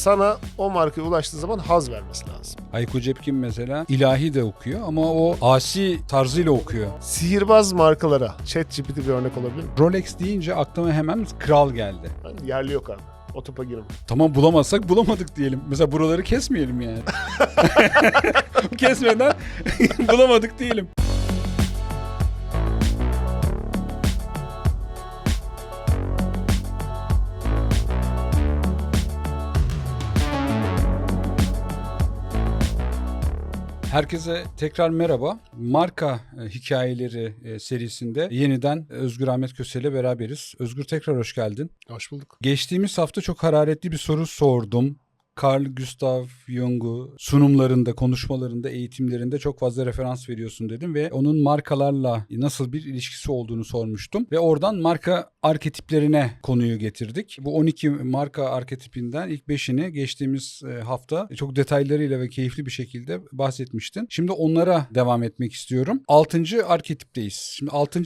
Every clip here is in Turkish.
sana o markaya ulaştığı zaman haz vermesi lazım. Hayko Cepkin mesela ilahi de okuyor ama o asi tarzıyla okuyor. Sihirbaz markalara ChatGPT bir örnek olabilir mi? Rolex deyince aklıma hemen kral geldi. Yani yerli yok abi. O topa girme. Tamam bulamazsak bulamadık diyelim. Mesela buraları kesmeyelim yani. Kesmeden bulamadık diyelim. Herkese tekrar merhaba. Marka e, hikayeleri e, serisinde yeniden Özgür Ahmet Köse ile beraberiz. Özgür tekrar hoş geldin. Hoş bulduk. Geçtiğimiz hafta çok hararetli bir soru sordum. Carl Gustav Jung'u sunumlarında, konuşmalarında, eğitimlerinde çok fazla referans veriyorsun dedim ve onun markalarla nasıl bir ilişkisi olduğunu sormuştum. Ve oradan marka arketiplerine konuyu getirdik. Bu 12 marka arketipinden ilk 5'ini geçtiğimiz e, hafta çok detaylarıyla ve keyifli bir şekilde bahsetmiştin. Şimdi onlara devam etmek istiyorum. 6. arketipteyiz. Şimdi 6.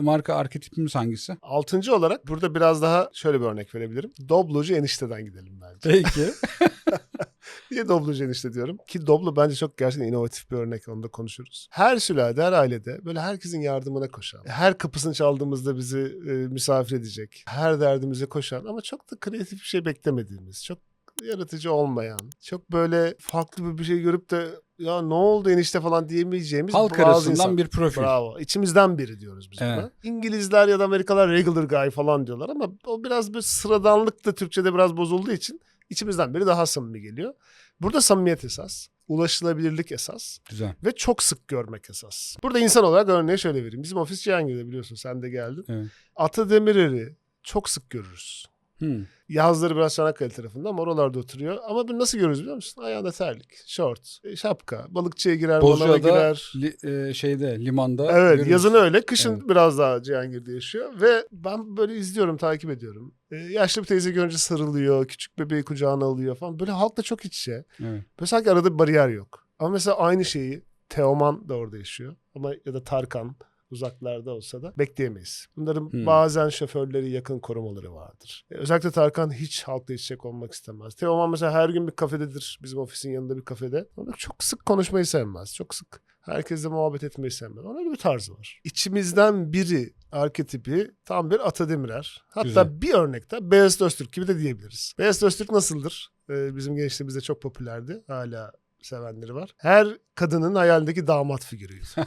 marka arketipimiz hangisi? Altıncı olarak burada biraz daha şöyle bir örnek verebilirim. Doblocu enişteden gidelim bence. Peki. Niye Doblocu enişte diyorum? Ki Doblo bence çok gerçekten inovatif bir örnek. Onu da konuşuruz. Her sülalede, her ailede böyle herkesin yardımına koşan. Her kapısını çaldığımızda bizi e, misafir edecek. Her derdimize koşan ama çok da kreatif bir şey beklemediğimiz. Çok yaratıcı olmayan. Çok böyle farklı bir şey görüp de ya ne oldu enişte falan diyemeyeceğimiz Halk arasından insan. bir profil. Bravo. İçimizden biri diyoruz biz Evet. buna. İngilizler ya da Amerikalılar regular guy falan diyorlar ama o biraz bir sıradanlık da Türkçe'de biraz bozulduğu için içimizden biri daha samimi geliyor. Burada samimiyet esas, ulaşılabilirlik esas Güzel. ve çok sık görmek esas. Burada insan olarak örneği şöyle vereyim. Bizim ofis Cihangir'de biliyorsun sen de geldin. Evet. Ata Demirer'i çok sık görürüz. Hmm. Yazları biraz Çanakkale tarafında ama oralarda oturuyor. Ama bir nasıl görürüz biliyor musun? Ayağında terlik, şort, e, şapka, balıkçıya girer, manava Bozcaada girer. li- e, şeyde limanda Evet görürüz. yazın öyle. Kışın Evet. biraz daha Cihangir'de yaşıyor. Ve ben böyle izliyorum, takip ediyorum. Ee, yaşlı bir teyze görünce sarılıyor. Küçük bebeği kucağına alıyor falan. Böyle halkla çok iç içe. Evet. Böyle sanki arada bir bariyer yok. Ama mesela aynı şeyi Teoman da orada yaşıyor. Ama ya da Tarkan uzaklarda olsa da bekleyemeyiz. Bunların Hmm. bazen şoförleri yakın korumaları vardır. Ee, özellikle Tarkan hiç halkla iç içe olmak istemez. Teoman mesela her gün bir kafededir. Bizim ofisin yanında bir kafede. Ama çok sık konuşmayı sevmez. Çok sık herkesle muhabbet etmeyi sevmez. Onun öyle bir tarzı var. İçimizden biri arketipi tam bir Ata Demirer. Hatta Güzel. bir örnekte Beyaz Öztürk gibi de diyebiliriz. Beyaz Öztürk nasıldır? Ee, bizim gençliğimizde çok popülerdi. Hala sevenleri var. Her kadının hayalindeki damat figürüydü.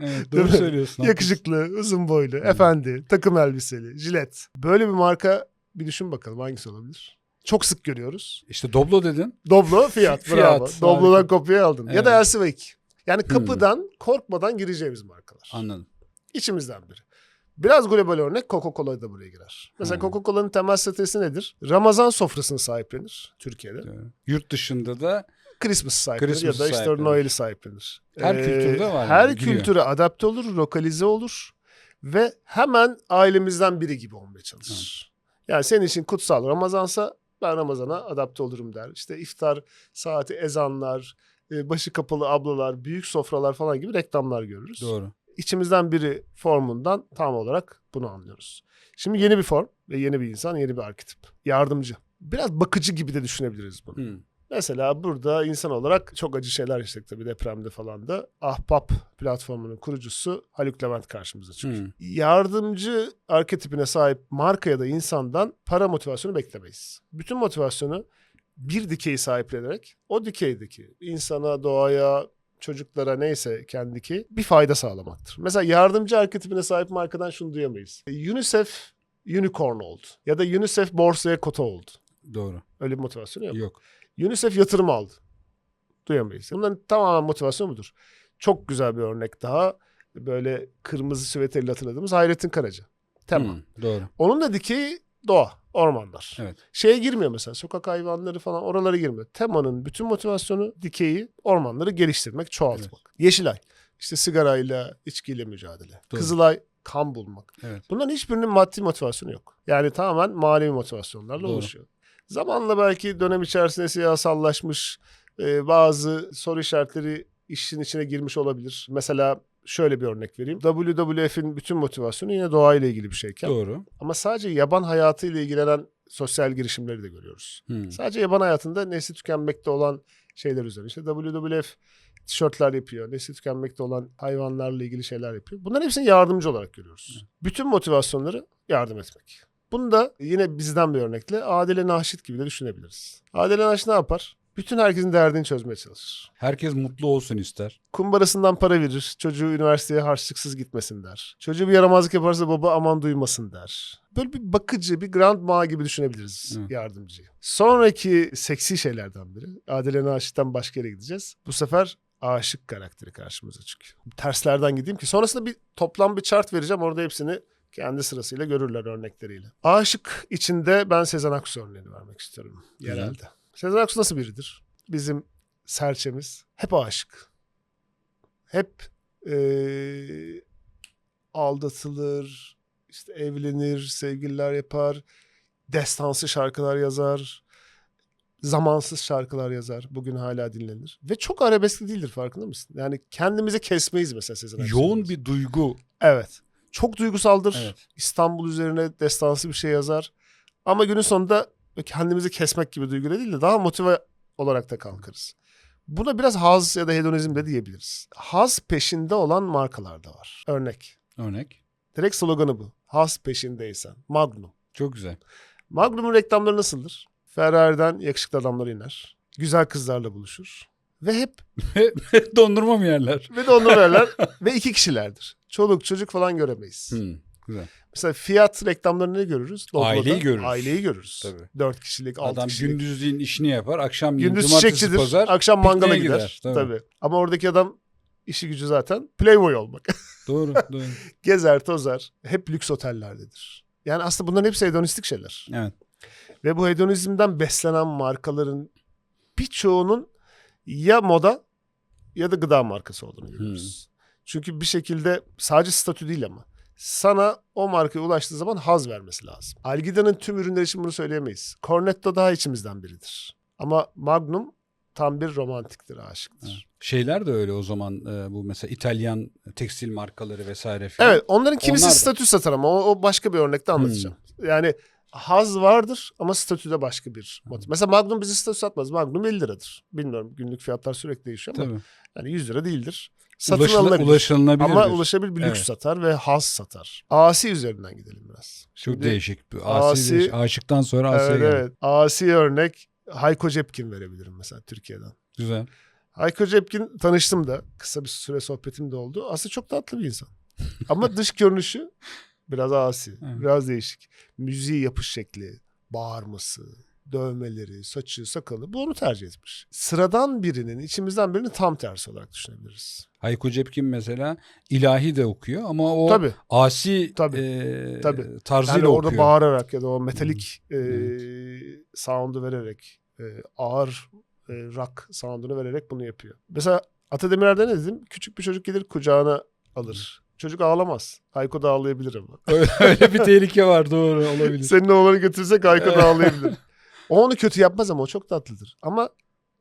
Evet, doğru söylüyorsun. Yakışıklı, uzun boylu, efendi, takım elbiseli, jilet. Böyle bir marka bir düşün bakalım hangisi olabilir? Çok sık görüyoruz. İşte Doblo dedin. Doblo, Fiat. Fiyat, bravo. harika. Doblo'dan kopya aldın. Ya da Evet. Hmm. Elsivaik. Yani kapıdan korkmadan gireceğimiz markalar. Anladım. İçimizden biri. Biraz global örnek Coca-Cola da buraya girer. Mesela Hmm. Coca-Cola'nın temel stratejisi nedir? Ramazan sofrasını sahiplenir Türkiye'de. Doğru. Yurt dışında da Christmas sahiplenir Christmas ya da işte sahiplenir. Noel'i sahiplenir. Her kültürde var Her yani, kültüre adapte olur, lokalize olur ve hemen ailemizden biri gibi olmaya çalışır. Yani senin için kutsal Ramazansa ben Ramazan'a adapte olurum der. İşte iftar saati, ezanlar, e, başı kapalı ablalar, büyük sofralar falan gibi reklamlar görürüz. doğru. İçimizden biri formundan tam olarak bunu anlıyoruz. Şimdi yeni bir form ve yeni bir insan, yeni bir arketip. Yardımcı. Biraz bakıcı gibi de düşünebiliriz bunu. Hmm. Mesela burada insan olarak çok acı şeyler yaşadık tabii depremde falan da. Ahbap platformunun kurucusu Haluk Levent karşımıza çıkıyor. Hmm. Yardımcı arketipine sahip marka ya da insandan para motivasyonu beklemeyiz. Bütün motivasyonu bir dikeyi sahiplenerek o dikeydeki insana, doğaya, çocuklara neyse kendiki bir fayda sağlamaktır. Mesela yardımcı arketipine sahip markadan şunu duyamayız. UNICEF unicorn oldu ya da UNICEF borsaya kota oldu. Doğru. Öyle bir motivasyonu yok. Yok. UNICEF yatırım aldı. Duyamayız. Bunların tamamen motivasyonu budur. Çok güzel bir örnek daha. Böyle kırmızı süveterli hatırladığımız Hayrettin Karaca. Tema. Hmm, Doğru. Onun da dikeyi doğa, ormanlar. Evet. Şeye girmiyor mesela sokak hayvanları falan oralara girmiyor. Temanın bütün motivasyonu dikeyi, ormanları geliştirmek, çoğaltmak. Yeşilay işte sigarayla, içkiyle mücadele. Doğru. Kızılay kan bulmak. Evet. Bunların hiçbirinin maddi motivasyonu yok. Yani tamamen manevi motivasyonlarla Doğru. oluşuyor. Zamanla belki dönem içerisinde siyasallaşmış e, bazı soru işaretleri işin içine girmiş olabilir. Mesela şöyle bir örnek vereyim. WWF'in bütün motivasyonu yine doğayla ilgili bir şeyken Doğru. ama sadece yaban hayatıyla ilgilenen sosyal girişimleri de görüyoruz. Hmm. Sadece yaban hayatında nesli tükenmekte olan şeyler üzerine. İşte WWF tişörtler yapıyor. Nesli tükenmekte olan hayvanlarla ilgili şeyler yapıyor. Bunların hepsini yardımcı olarak görüyoruz. Bütün motivasyonları yardım etmek. Bunu da yine bizden bir örnekle Adile Naşit gibi de düşünebiliriz. Adile Naşit ne yapar? Bütün herkesin derdini çözmeye çalışır. Herkes mutlu olsun ister. Kumbarasından para verir. Çocuğu üniversiteye harçlıksız gitmesin der. Çocuğu bir yaramazlık yaparsa baba aman duymasın der. Böyle bir bakıcı, bir grandma gibi düşünebiliriz Evet. yardımcıyı. Sonraki seksi şeylerden biri. Adile Naşit'ten başka yere gideceğiz. Bu sefer aşık karakteri karşımıza çıkıyor. Terslerden gideyim ki sonrasında bir toplam bir chart vereceğim. Orada hepsini kendi sırasıyla görürler örnekleriyle. Aşık içinde ben Sezen Aksu örneğini vermek istiyorum Güzel. genelde. Sezen Aksu nasıl biridir? Bizim serçemiz hep aşık. Hep eee, aldatılır, işte evlenir, sevgililer yapar, destansı şarkılar yazar, zamansız şarkılar yazar. Bugün hala dinlenir. Ve çok arabeskli değildir farkında mısın? Yani kendimize kesmeyiz mesela Sezen Aksu'yu. Yoğun bir duygu. Evet. Çok duygusaldır. Evet. İstanbul üzerine destansı bir şey yazar. Ama günün sonunda kendimizi kesmek gibi duyguyla değil de daha motive olarak da kalkarız. Buna biraz haz ya da hedonizm de diyebiliriz. Haz peşinde olan markalar da var. Örnek. Örnek. Direkt sloganı bu. Haz peşindeysen. Magnum. Çok güzel. Magnum'un reklamları nasıldır? Ferrari'den yakışıklı adamlar iner. Güzel kızlarla buluşur. Ve hep Dondurma mı yerler? ve de onu verler ve iki kişilerdir. Çoluk çocuk falan göremeyiz. Hmm, güzel. Mesela fiyat reklamlarını ne görürüz? Doblo'da Aileyi görürüz. Aileyi görürüz. Tabii. Dört kişilik, altı Adam kişilik. gündüzliğin işini yapar. Akşam Gündüz cumartesi çiçekçidir, pazar. akşam mangala gider. gider, tabii. Tabii. Ama oradaki adam işi gücü zaten playboy olmak. Doğru doğru. Gezer, tozar. Hep lüks otellerdedir. Yani aslında bunların hepsi hedonistik şeyler. Evet. Ve bu hedonizmden beslenen markaların birçoğunun ya moda ya da gıda markası olduğunu görüyoruz. Çünkü bir şekilde sadece statü değil ama sana o markaya ulaştığı zaman haz vermesi lazım. Algida'nın tüm ürünleri için bunu söyleyemeyiz. Cornetto daha içimizden biridir. Ama Magnum tam bir romantiktir, aşıktır. Şeyler de öyle o zaman e, bu mesela İtalyan tekstil markaları vesaire filan. Evet onların kimisi Onlar da. statü satar ama o, o başka bir örnekte anlatacağım. Yani haz vardır ama statüde başka bir motiv. Mesela Magnum bizi statü satmaz. Magnum 50 liradır. Bilmiyorum günlük fiyatlar sürekli değişiyor ama Tabii. yani 100 lira değildir. Satın Ulaşıla- alınabilir. ulaşılabilir. ama bir- ulaşabilir bir lüks Evet. satar ve haz satar. Asi üzerinden gidelim biraz. Çok Şimdi- değişik. Bir Asi, Asi- değişik. Aşıktan sonra Asi'ye Evet, evet. Asi örnek Hayko Cepkin verebilirim mesela Türkiye'den. Güzel. Hayko Cepkin tanıştım da kısa bir süre sohbetim de oldu. Aslında çok tatlı bir insan. Ama dış görünüşü biraz asi, Evet. biraz değişik. Müziği yapış şekli, bağırması, dövmeleri, saçı, sakalı bu onu tercih etmiş. Sıradan birinin, içimizden birinin tam tersi olarak düşünebiliriz. Hayko Cepkin mesela ilahi de okuyor ama o Tabii. asi Tabii. e, Tabii. tarzıyla Yani orada okuyor. bağırarak ya da o metalik e, Evet. sound'u vererek, e, ağır e, rock sound'unu vererek bunu yapıyor. Mesela Ata Demirer'de ne dedim? Küçük bir çocuk gelir kucağına alır. Çocuk ağlamaz. Hayko da ağlayabilir ama. öyle, öyle bir tehlike var doğru olabilir. Senin oğlanı götürsek Hayko da ağlayabilir. O onu kötü yapmaz ama o çok tatlıdır. Ama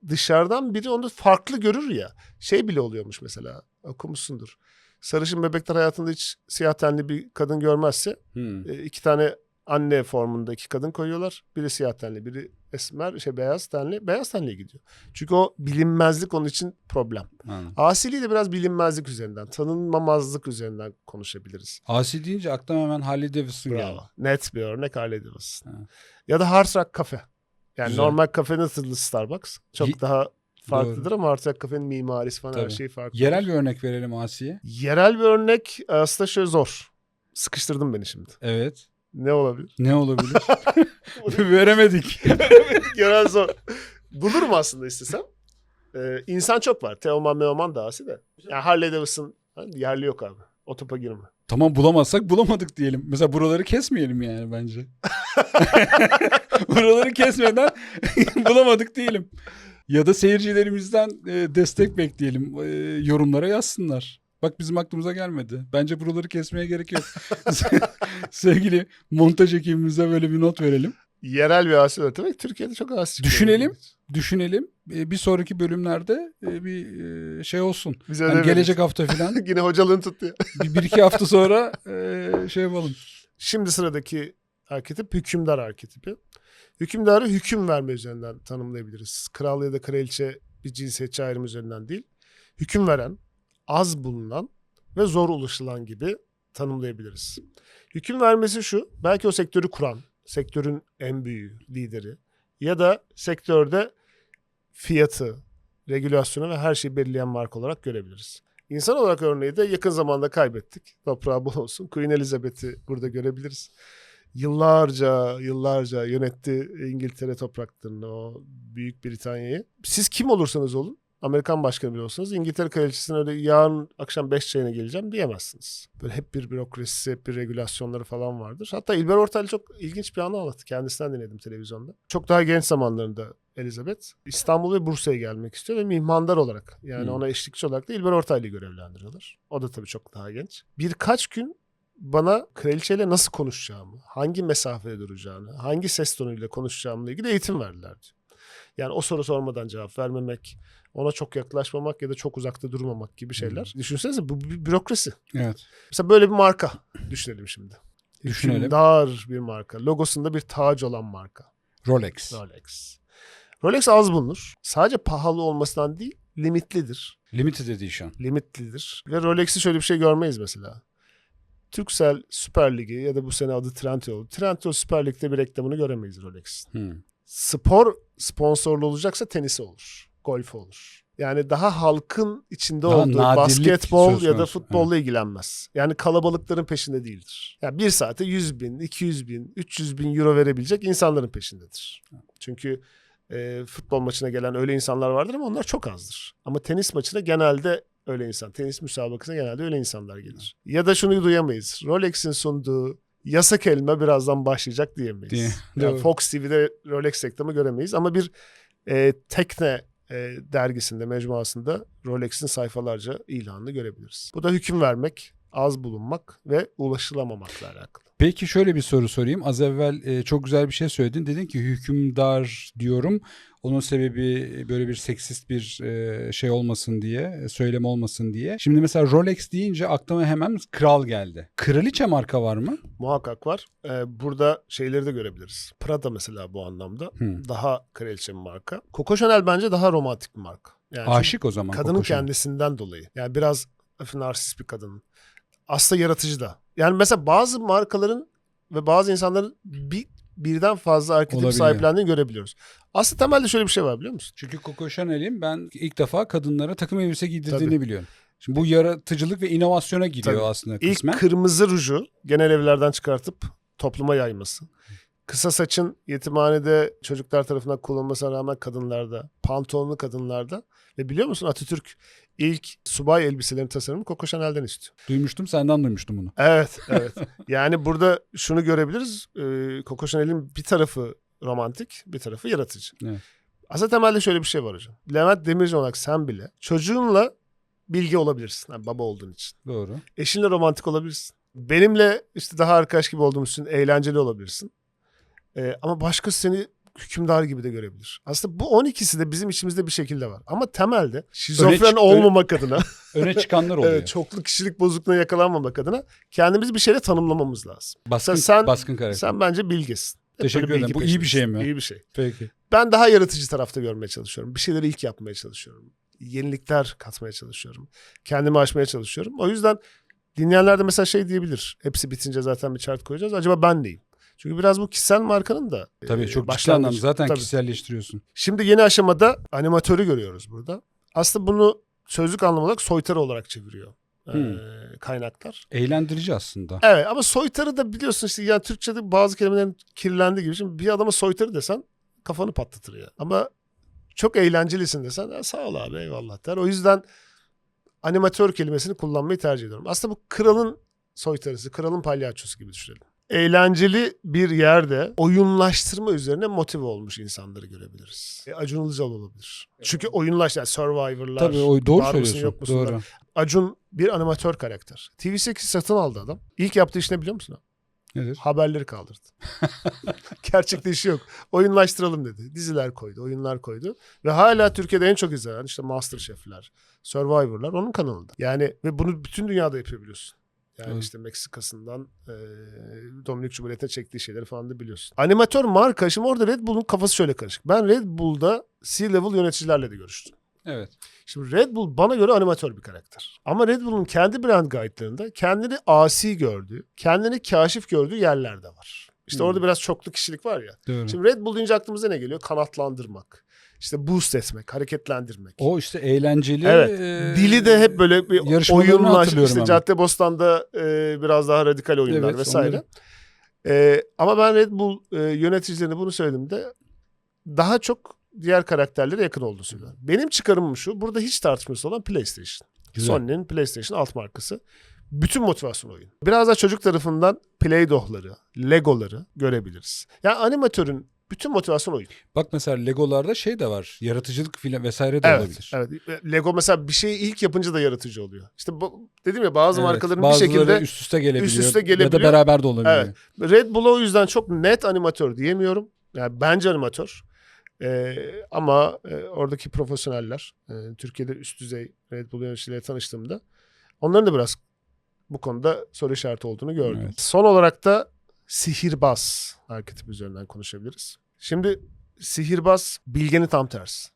dışarıdan biri onu farklı görür ya. Şey bile oluyormuş mesela. Okumuşsundur. Sarışın bebekler hayatında hiç siyah tenli bir kadın görmezse Hmm. e, iki tane anne formunda iki kadın koyuyorlar. Biri siyah tenli, biri esmer, şey beyaz tenli. Beyaz tenliye gidiyor. Çünkü o bilinmezlik onun için problem. anladım. Asiliği de biraz bilinmezlik üzerinden, tanınmamazlık üzerinden konuşabiliriz. Asi deyince aklıma hemen Harley Davidson geldi. Net bir örnek Harley Davidson. Ha. Ya da Hard Rock Cafe. Yani Güzel. normal kafe nasıl Starbucks? Çok Ye- daha farklıdır ama Hard Rock Cafe'nin mimarisi falan her Tabii. şey farklı. Yerel bir örnek verelim Asi'ye. Yerel bir örnek aslında şöyle zor. Sıkıştırdın beni şimdi. Evet. Ne olabilir? Ne olabilir? Veremedik. Genel zor. Bulurum aslında istesem. Ee, insan çok var. Teoman Meoman da. Yani Harley Davidson hani yerli yok abi. O topa girme. Tamam bulamazsak bulamadık diyelim. Mesela buraları kesmeyelim yani bence. buraları kesmeden bulamadık diyelim. Ya da seyircilerimizden e, destek bekleyelim. E, yorumlara yazsınlar. Bak bizim aklımıza gelmedi. Bence buraları kesmeye gerek yok. Sevgili montaj ekibimize böyle bir not verelim. Yerel bir asi üretmek Türkiye'de çok çıkıyor. Düşünelim. Düşünelim. E, bir sonraki bölümlerde e, bir e, şey olsun. Biz Hani gelecek hafta falan Yine hocalığını tuttu ya. bir, bir iki hafta sonra e, şey yapalım. Şimdi sıradaki arketip hükümdar arketipi. Hükümdarı hüküm verme üzerinden tanımlayabiliriz. Kral ya da kraliçe bir cinsiyetçi ayrım üzerinden değil. Hüküm veren, az bulunan ve zor ulaşılan gibi tanımlayabiliriz. Hüküm vermesi şu, belki o sektörü kuran, sektörün en büyüğü, lideri ya da sektörde fiyatı, regülasyonu ve her şeyi belirleyen marka olarak görebiliriz. İnsan olarak örneği de yakın zamanda kaybettik. Toprağı bol olsun. Queen Elizabeth'i burada görebiliriz. Yıllarca, yıllarca yönetti İngiltere topraklarını, o Büyük Britanya'yı. Siz kim olursanız olun, Amerikan başkanı bile olsanız İngiltere kraliçesine öyle yarın akşam 5 çayına geleceğim diyemezsiniz. Böyle hep bir bürokrasisi, hep bir regülasyonları falan vardır. Hatta İlber Ortaylı çok ilginç bir anı anlattı. Kendisinden dinledim televizyonda. Çok daha genç zamanlarında Elizabeth İstanbul ve Bursa'ya gelmek istiyor ve mihmandar olarak yani Hmm. ona eşlikçi olarak da İlber Ortaylı'yı görevlendiriyorlar. O da tabii çok daha genç. Birkaç gün bana kraliçeyle nasıl konuşacağımı, hangi mesafede duracağını, hangi ses tonuyla konuşacağımla ilgili eğitim verdiler diyor. Yani o soru sormadan cevap vermemek, ona çok yaklaşmamak ya da çok uzakta durmamak gibi şeyler. Düşünsenize bu bir bürokrasi. Evet. Mesela böyle bir marka düşünelim şimdi. Düşünelim. Hükümdar bir marka. Logosunda bir tac olan marka. Rolex. Rolex. Rolex az bulunur. Sadece pahalı olmasından değil, limitlidir. Limited Edition. Limitlidir. Ve Rolex'i şöyle bir şey görmeyiz mesela. Türksel Süper Ligi ya da bu sene adı Trendyol. Trendyol Süper Lig'de bir reklamını göremeyiz Rolex'in. Hmm. Spor sponsorlu olacaksa tenisi olur. Golf olur. Yani daha halkın içinde Daha olduğu basketbol ya da futbolla ilgilenmez. Yani kalabalıkların peşinde değildir. Yani bir saate 100 bin, 200 bin, 300 bin euro verebilecek insanların peşindedir. Çünkü e, futbol maçına gelen öyle insanlar vardır ama onlar çok azdır. Ama tenis maçına genelde öyle insan. Tenis müsabakasına genelde öyle insanlar gelir. Ya da şunu duyamayız. Rolex'in sunduğu yasak elma birazdan başlayacak diyemeyiz. Diye, Yani. Fox TV'de Rolex reklamı göremeyiz ama bir e, tekne e, dergisinde, mecmuasında Rolex'in sayfalarca ilanını görebiliriz. Bu da hüküm vermek, az bulunmak ve ulaşılamamakla alakalı. Peki şöyle bir soru sorayım. Az evvel e, çok güzel bir şey söyledin. Dedin ki hükümdar diyorum. Onun sebebi böyle bir seksist bir e, şey olmasın diye, e, söylem olmasın diye. Şimdi mesela Rolex deyince aklıma hemen kral geldi. Kraliçe marka var mı? Muhakkak var. E, burada şeyleri de görebiliriz. Prada mesela bu anlamda. Hmm. Daha kraliçe bir marka. Coco Chanel bence daha romantik bir marka. Yani Aşık o zaman. kadının Coco Chanel. kendisinden dolayı. Yani biraz hafif narsist bir kadın. Aslında yaratıcı da. Yani mesela bazı markaların ve bazı insanların bir birden fazla arketip Olabiliyor. sahiplendiğini görebiliyoruz. Aslında temelde şöyle bir şey var biliyor musun? Çünkü Coco Chanel'in ben ilk defa kadınlara takım elbise giydirdiğini Tabii. biliyorum. Şimdi bu yaratıcılık ve inovasyona giriyor Tabii. aslında İlk kısmen. kırmızı ruju genel evlerden çıkartıp topluma yayması. Kısa saçın yetimhanede çocuklar tarafından kullanılmasına rağmen kadınlarda, pantolonlu kadınlarda ve biliyor musun Atatürk ilk subay elbiselerin tasarımını Coco Chanel'den istiyor. Duymuştum senden duymuştum bunu. Evet, evet. yani burada şunu görebiliriz. E, Coco Chanel'in bir tarafı romantik, bir tarafı yaratıcı. Evet. Aslında temelde şöyle bir şey var hocam. Levent Demirci olarak sen bile çocuğunla bilgi olabilirsin. Yani baba olduğun için. Doğru. Eşinle romantik olabilirsin. Benimle işte daha arkadaş gibi olduğumuz için eğlenceli olabilirsin. Ee, ama başkası seni hükümdar gibi de görebilir. Aslında bu 12'si de bizim içimizde bir şekilde var. Ama temelde şizofren çık- olmamak adına, Öne çıkanlar oluyor. evet, çoklu kişilik bozukluğuna yakalanmamak adına kendimizi bir şeyle tanımlamamız lazım. baskın, sen- baskın karakter. Sen bence bilgesin. Hep Teşekkür ederim. Bu iyi bir şey mi? İyi bir şey. Peki. Ben daha yaratıcı tarafta görmeye çalışıyorum. Bir şeyleri ilk yapmaya çalışıyorum. Yenilikler katmaya çalışıyorum. Kendimi aşmaya çalışıyorum. O yüzden dinleyenler de mesela şey diyebilir. Hepsi bitince zaten bir chart koyacağız. Acaba ben neyim? Çünkü biraz bu kişisel markanın da Tabii e, çok ciddi anlamda zaten Tabii. kişiselleştiriyorsun. Şimdi yeni aşamada animatörü görüyoruz burada. Aslında bunu sözlük anlamı olarak soytarı olarak çeviriyor e, Hmm. kaynaklar. Eğlendirici aslında. Evet ama soytarı da biliyorsun işte yani Türkçe'de bazı kelimelerin kirlendiği gibi. Şimdi bir adama soytarı desen kafanı patlatır ya. Ama çok eğlencelisin desen "Ya sağ ol abi eyvallah der. O yüzden animatör kelimesini kullanmayı tercih ediyorum. Aslında bu kralın soytarısı, kralın palyaçosu gibi düşünelim. Eğlenceli bir yerde oyunlaştırma üzerine motive olmuş insanları görebiliriz. E, Acun Ilıcalı olabilir. Çünkü oyunlaş yani Survivor'lar. Tabii o doğru var mısın, söylüyorsun. yok musun. Doğru. Acun bir animatör karakter. TV8 satın aldı adam. İlk yaptığı iş ne biliyor musun? Nedir? Haberleri kaldırdı. Gerçekte işi yok. Oyunlaştıralım dedi. Diziler koydu, oyunlar koydu. Ve hala Türkiye'de en çok izlenen işte Masterchef'ler, Survivor'lar onun kanalında. Yani ve bunu bütün dünyada yapabiliyorsun. Yani Evet. işte Meksika'sından e, Dominik Cumhuriyeti'ne çektiği şeyleri falan da biliyorsun. Animatör marka şimdi orada Red Bull'un kafası şöyle karışık. Ben Red Bull'da C-level yöneticilerle de görüştüm. Evet. Şimdi Red Bull bana göre animatör bir karakter. Ama Red Bull'un kendi brand guide'larında kendini asi gördüğü, kendini kaşif gördüğü yerler de var. İşte Hmm. orada biraz çoklu kişilik var ya. Doğru. Şimdi Red Bull deyince aklımıza ne geliyor? Kanatlandırmak. İşte boost etmek, hareketlendirmek. o işte eğlenceli. Evet. e, Dili de hep böyle bir yarışmalarını oyunla hatırlıyorum işte ama. Caddebostan'da e, biraz daha radikal oyunlar Evet, vesaire. onları- E, ama ben Red Bull e, yöneticilerine bunu söylediğimde daha çok diğer karakterlere yakın olduğunu söylüyorum. Benim çıkarımım şu. Burada hiç tartışması olan PlayStation. Güzel. Sony'nin PlayStation alt markası. Bütün motivasyon oyun. Biraz da çocuk tarafından Play-Doh'ları, Lego'ları görebiliriz. Yani animatörün bütün motivasyon oyun. Bak mesela Legolarda şey de var. Yaratıcılık filan vesaire de Evet, olabilir. evet. Lego mesela bir şeyi ilk yapınca da yaratıcı oluyor. İşte bu, dedim ya bazı Evet, markaların bir şekilde üst üste gelebiliyor. üst üste Ya da gelebiliyor. beraber de olabiliyor. Evet. Red Bull'a o yüzden çok net animatör diyemiyorum. Yani bence animatör. Ee, ama e, oradaki profesyoneller, e, Türkiye'de üst düzey Red Bull yöneticileriyle tanıştığımda onların da biraz bu konuda soru işareti olduğunu gördüm. Evet. Son olarak da sihirbaz arketipi üzerinden konuşabiliriz. Şimdi sihirbaz bilgenin tam tersi.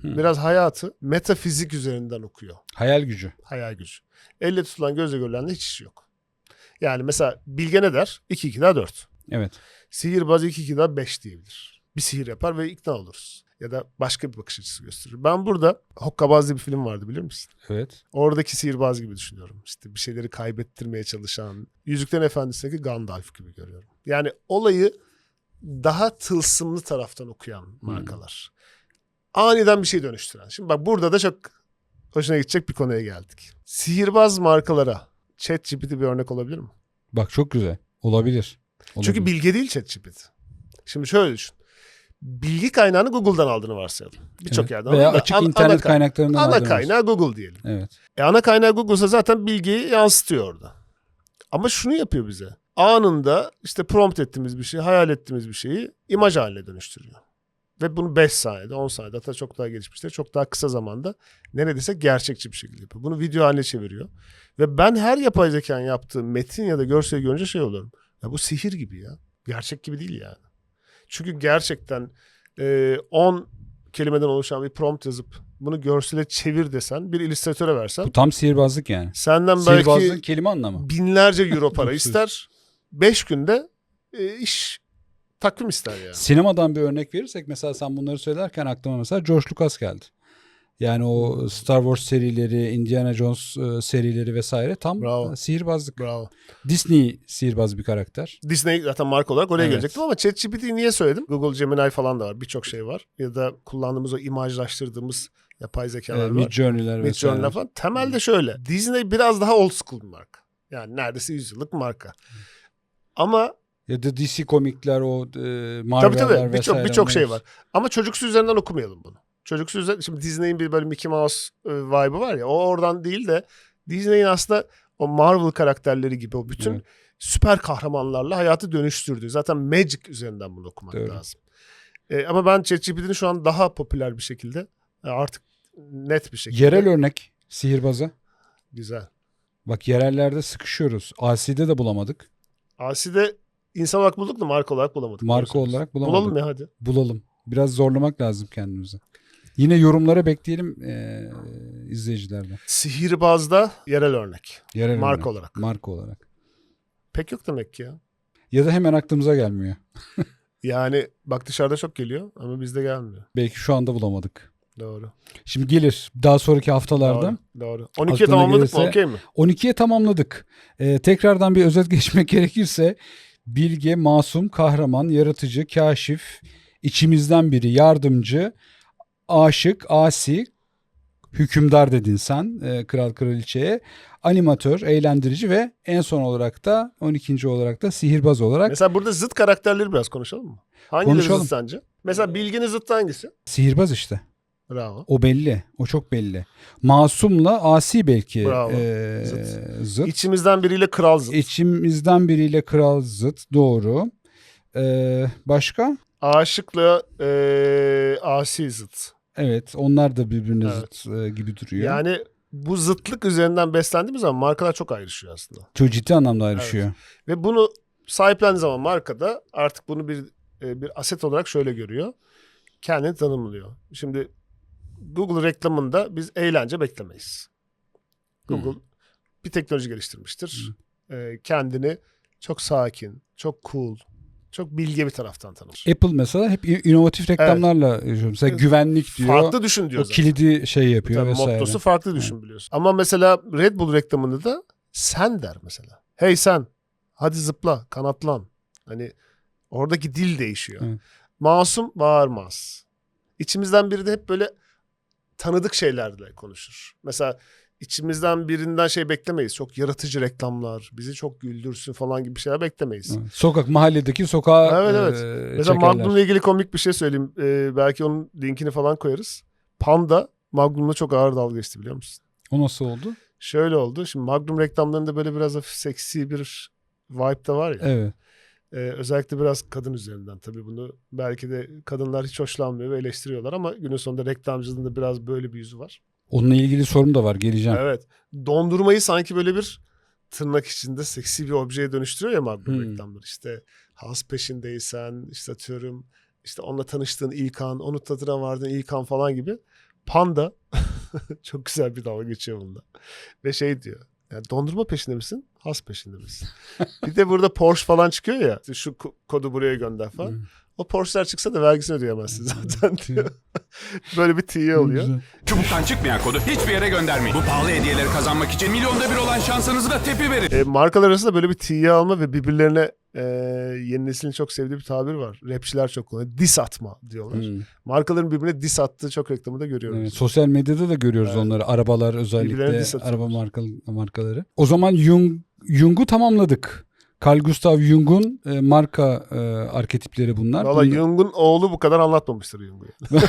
Hı. Biraz hayatı metafizik üzerinden okuyor Hayal gücü. hayal gücü. Elle tutulan gözle görülenle hiç işi yok. Yani mesela Bilge ne der? 2 2 daha 4. Evet. Sihirbaz 2 2 daha 5 diyebilir. Bir sihir yapar ve ikna oluruz. Ya da başka bir bakış açısı gösterir. Ben burada Hokkabaz diye bir film vardı bilir misin? Evet. Oradaki sihirbaz gibi düşünüyorum. İşte bir şeyleri kaybettirmeye çalışan, Yüzüklerin Efendisi'ndeki Gandalf gibi görüyorum. Yani olayı daha tılsımlı taraftan okuyan markalar. Aniden bir şey dönüştüren. Şimdi bak burada da çok hoşuna gidecek bir konuya geldik. Sihirbaz markalara ChatGPT bir örnek olabilir mi? Bak çok güzel. Olabilir. Çünkü Olabilir. bilgi değil ChatGPT. Şimdi şöyle düşün. Bilgi kaynağını Google'dan aldığını varsayalım. Birçok Evet. yerden. Veya aldın açık an- internet ana kay- kaynaklarından Ana kaynağı Google diyelim. Evet. E ana kaynağı Google'sa zaten bilgiyi yansıtıyor orada. Ama şunu yapıyor bize. Anında işte prompt ettiğimiz bir şeyi, hayal ettiğimiz bir şeyi imaj haline dönüştürüyor. Ve bunu 5 saniyede, 10 saniyede hatta çok daha gelişmişler. Çok daha kısa zamanda neredeyse gerçekçi bir şekilde yapıyor. Bunu video haline çeviriyor. Ve ben her yapay zekanın yaptığı metin ya da görseli görünce şey oluyorum. Ya bu sihir gibi ya. Gerçek gibi değil yani. Çünkü gerçekten e, 10 kelimeden oluşan bir prompt yazıp bunu görsele çevir desen bir illüstratöre versen Bu tam sihirbazlık yani. Senden belki kelime anlamı. binlerce euro para ister. Beş günde e, iş takvim ister yani. Sinemadan bir örnek verirsek mesela sen bunları söylerken aklıma mesela George Lucas geldi. Yani o Star Wars serileri, Indiana Jones e, serileri vesaire tam Bravo. sihirbazlık. Bravo. Disney sihirbaz bir karakter. Disney zaten marka olarak oraya Evet. gelecektim ama ChatGPT'yi niye söyledim? Google Gemini falan da var. Birçok şey var. Ya da kullandığımız o imajlaştırdığımız yapay zekalar E, var. Mid vesaire. Journey falan. Temelde şöyle. Disney biraz daha old school bir marka. Yani neredeyse 100 yıllık marka. Ama Ya da DC komikler o e, tabii Marvel'ler tabii birçok vesaire birçok onlar şey var. Ama çocuksu üzerinden okumayalım bunu. Çocuksu üzerinden şimdi Disney'in bir böyle Mickey Mouse e, vibe'ı var ya o oradan değil de Disney'in aslında o Marvel karakterleri gibi o bütün Evet. süper kahramanlarla hayatı dönüştürdüğü. Zaten Magic üzerinden bunu okumak Doğru. lazım. E, ama ben ChatGPT'nin şu an daha popüler bir şekilde e, artık net bir şekilde. Yerel örnek sihirbaza. Güzel. Bak yerellerde sıkışıyoruz. Asi'de de bulamadık. Asi'de insan olarak bulduk da marka olarak bulamadık. Marka olarak bulamadık. Bulalım ya hadi. Bulalım. Biraz zorlamak lazım kendimizi. Yine yorumlara bekleyelim e, izleyicilerden. Sihirbazda yerel örnek. Yerel Marka örnek. olarak. Marka olarak. Pek yok demek ki ya. Ya da hemen aklımıza gelmiyor. Yani bak dışarıda çok geliyor ama bizde gelmiyor. Belki şu anda bulamadık. Doğru. Şimdi gelir daha sonraki haftalarda. Doğru. doğru. 12'ye Aklına tamamladık mı? Okey mi? 12'ye tamamladık. Ee, tekrardan bir özet geçmek gerekirse bilge, masum, kahraman, yaratıcı, kaşif, içimizden biri, yardımcı, aşık, asi, hükümdar dedin sen e, kral kraliçeye, animatör, eğlendirici ve en son olarak da 12. olarak da sihirbaz olarak Mesela burada zıt karakterleri biraz konuşalım mı? Hangileri Konuşalım. zıt sence? Mesela Bilgin'in zıttı hangisi? sihirbaz işte. Bravo. O belli. O çok belli. Masumla asi belki Bravo. e, Zıt. zıt. İçimizden biriyle kral zıt. İçimizden biriyle kral zıt. Doğru. Ee, başka? Aşıkla eee asi zıt. Evet onlar da birbirine Evet. zıt e, gibi duruyor. Yani bu zıtlık üzerinden beslendiğimiz zaman markalar çok ayrışıyor aslında. Çok ciddi anlamda ayrışıyor. Ve bunu sahiplendiği zaman markada artık bunu bir e, bir aset olarak şöyle görüyor. Kendini tanımlıyor. Şimdi Google reklamında biz eğlence beklemeyiz. Google bir teknoloji geliştirmiştir. E, kendini çok sakin, çok cool, çok bilge bir taraftan tanır. Apple mesela hep inovatif reklamlarla yaşıyor. Mesela Evet. güvenlik diyor. Farklı düşün diyor o zaten. kilidi şey yapıyor Tabii vesaire. mottosu farklı düşün biliyorsun. Ama mesela Red Bull reklamında da sen der mesela. Hey sen hadi zıpla kanatlan. Hani oradaki dil değişiyor. Evet. Masum bağırmaz. İçimizden biri de hep böyle tanıdık şeylerle konuşur. Mesela içimizden birinden şey beklemeyiz. Çok yaratıcı reklamlar, bizi çok güldürsün falan gibi şeyler beklemeyiz. Evet. Sokak mahalledeki sokağa Evet, evet. e, Mesela çekerler. Magnum'la ilgili komik bir şey söyleyeyim. Ee, belki onun linkini falan koyarız. Panda Magnum'la çok ağır dalga geçti biliyor musun? O nasıl oldu? Şöyle oldu. Şimdi Magnum reklamlarında böyle biraz hafif seksi bir vibe de var ya. Evet. Ee, özellikle biraz kadın üzerinden tabii bunu belki de kadınlar hiç hoşlanmıyor ve eleştiriyorlar ama günün sonunda reklamcının da biraz böyle bir yüzü var. Onunla ilgili sorum da var geleceğim. Evet. Dondurmayı sanki böyle bir tırnak içinde seksi bir objeye dönüştürüyor ya Magnum Hmm. reklamları. İşte has peşindeysen işte atıyorum işte onunla tanıştığın ilk an, onun tadına vardığın ilk an falan gibi. Panda çok güzel bir dalga geçiyor bunda. Ve şey diyor. Yani dondurma peşinde misin? Has peşinde misin? bir de burada Porsche falan çıkıyor ya. Şu ko- kodu buraya gönder falan. O Porsche'lar çıksa da vergisini ödeyemezsin zaten diyor. Böyle bir tiye oluyor. Çubuktan çıkmayan kodu hiçbir yere göndermeyin. Bu pahalı hediyeleri kazanmak için milyonda bir olan şansınızı da tepi verin. E, markalar arasında böyle bir tiye alma ve birbirlerine e, yeni neslin çok sevdiği bir tabir var. Rapçiler çok kullanıyor. Dis atma diyorlar. Hmm. Markaların birbirine dis attığı çok reklamı da görüyoruz. Evet, sosyal medyada da görüyoruz Evet. onları. Arabalar özellikle araba marka, markaları. O zaman Jung, Jung'u tamamladık. Carl Gustav Jung'un e, marka e, arketipleri bunlar. Valla Bunu- Jung'un oğlu bu kadar anlatmamıştır Jung'u.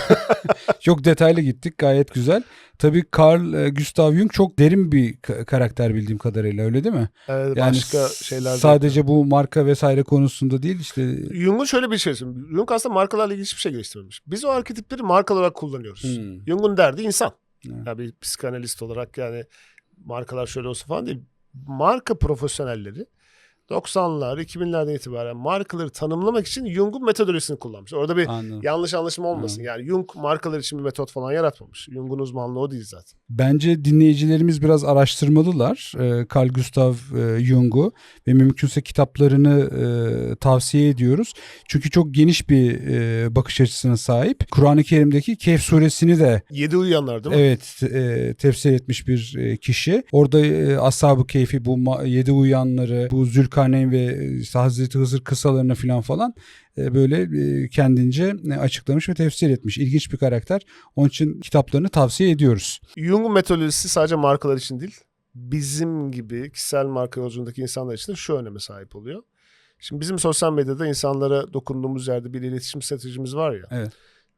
Çok detaylı gittik. Gayet güzel. Tabii Carl e, Gustav Jung çok derin bir ka- karakter bildiğim kadarıyla öyle değil mi? Evet, Yani başka şeyler de sadece bu marka vesaire konusunda değil işte. Jung'un şöyle bir şey. Jung aslında markalarla ilgili hiçbir şey geliştirmemiş. Biz o arketipleri marka olarak kullanıyoruz. Hmm. Jung'un derdi insan. Evet. Yani bir psikanalist olarak yani markalar şöyle olsun falan değil. Marka profesyonelleri 90'lar, 2000'lerden itibaren markaları tanımlamak için Jung'un metodolojisini kullanmış. Orada bir anladım. yanlış anlaşılma olmasın. Yani Jung markalar için bir metot falan yaratmamış. Jung'un uzmanlığı o değil zaten. Bence dinleyicilerimiz biraz araştırmalılar e, Carl Gustav e, Jung'u ve mümkünse kitaplarını e, tavsiye ediyoruz. Çünkü çok geniş bir e, bakış açısına sahip. Kur'an-ı Kerim'deki Kehf suresini de Yedi uyuyanlar değil mi? Evet e, tefsir etmiş bir e, kişi. Orada e, Ashab-ı Keyfi bu yedi uyanları bu Zülkarneyn ve e, işte Hazreti Hızır kısalarını falan falan e, böyle e, kendince açıklamış ve tefsir etmiş. İlginç bir karakter. Onun için kitaplarını tavsiye ediyoruz. Jung'un metodolojisi sadece markalar için değil. Bizim gibi kişisel marka yolculuğundaki insanlar için de şu öneme sahip oluyor. Şimdi bizim sosyal medyada insanlara dokunduğumuz yerde bir iletişim stratejimiz var ya. Evet.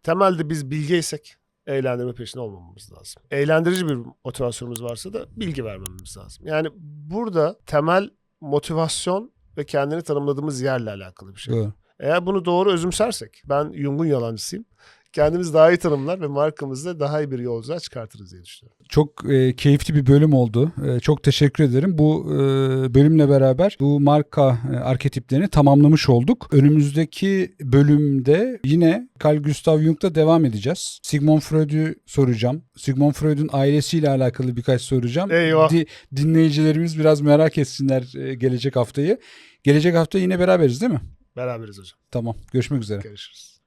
Temelde biz bilgeysek eğlendirme peşinde olmamamız lazım. Eğlendirici bir motivasyonumuz varsa da bilgi vermemiz lazım. Yani burada temel motivasyon ve kendini tanımladığımız yerle alakalı bir şey. Doğru. Eğer bunu doğru özümsersek, ben Jung'un yalancısıyım. Kendimizi daha iyi tanımlar ve markamızda daha iyi bir yolculuğa çıkartırız diye düşünüyorum. Çok e, keyifli bir bölüm oldu. E, çok teşekkür ederim. Bu e, bölümle beraber bu marka e, arketiplerini tamamlamış olduk. Önümüzdeki bölümde yine Carl Gustav Jung'da devam edeceğiz. Sigmund Freud'u soracağım. Sigmund Freud'un ailesiyle alakalı birkaç soracağım. Eyvah. Di- dinleyicilerimiz biraz merak etsinler e, gelecek haftayı. Gelecek hafta yine beraberiz değil mi? Beraberiz hocam. Tamam. Görüşmek üzere. Görüşürüz.